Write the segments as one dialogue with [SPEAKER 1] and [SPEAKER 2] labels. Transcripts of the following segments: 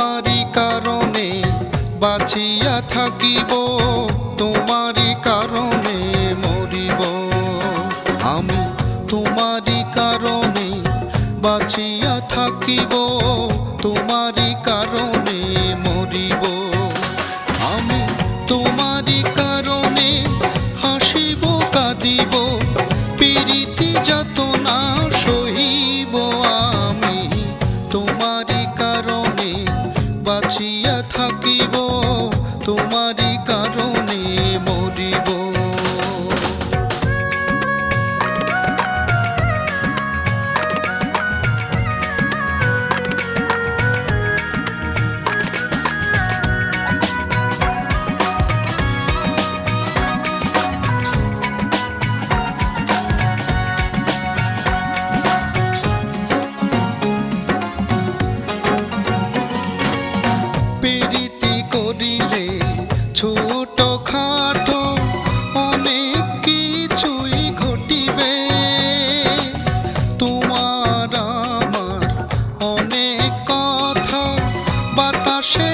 [SPEAKER 1] তোমারই কারণে বাঁচিয়া থাকিব, তোমারই কারণে মরিব। আমি তোমারই কারণে বাঁচিয়া থাকিব, তোমারই কারণে মরিব। আমি তোমারই কারণে হাসিব, কাঁদিব পীড়িতি যত না বাতাসে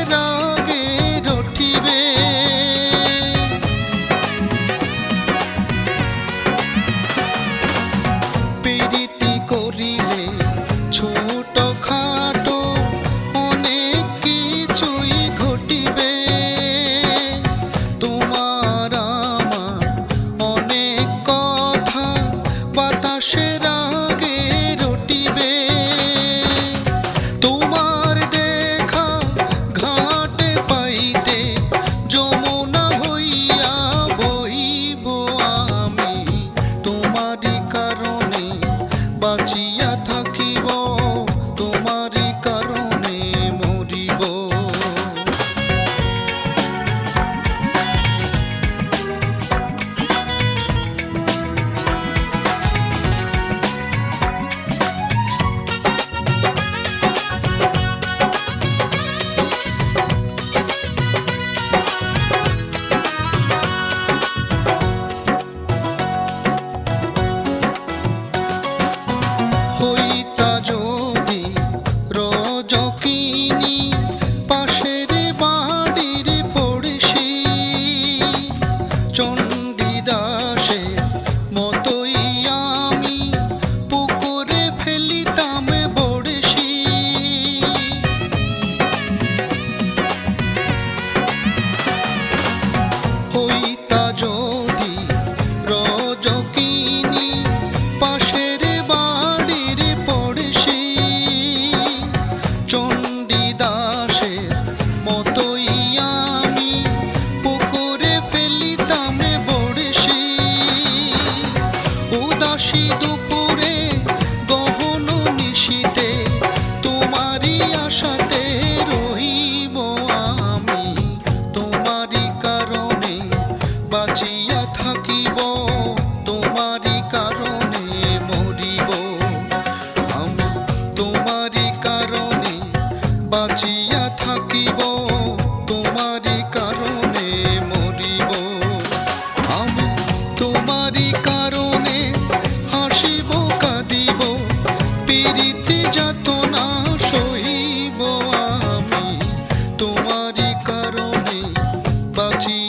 [SPEAKER 1] about you.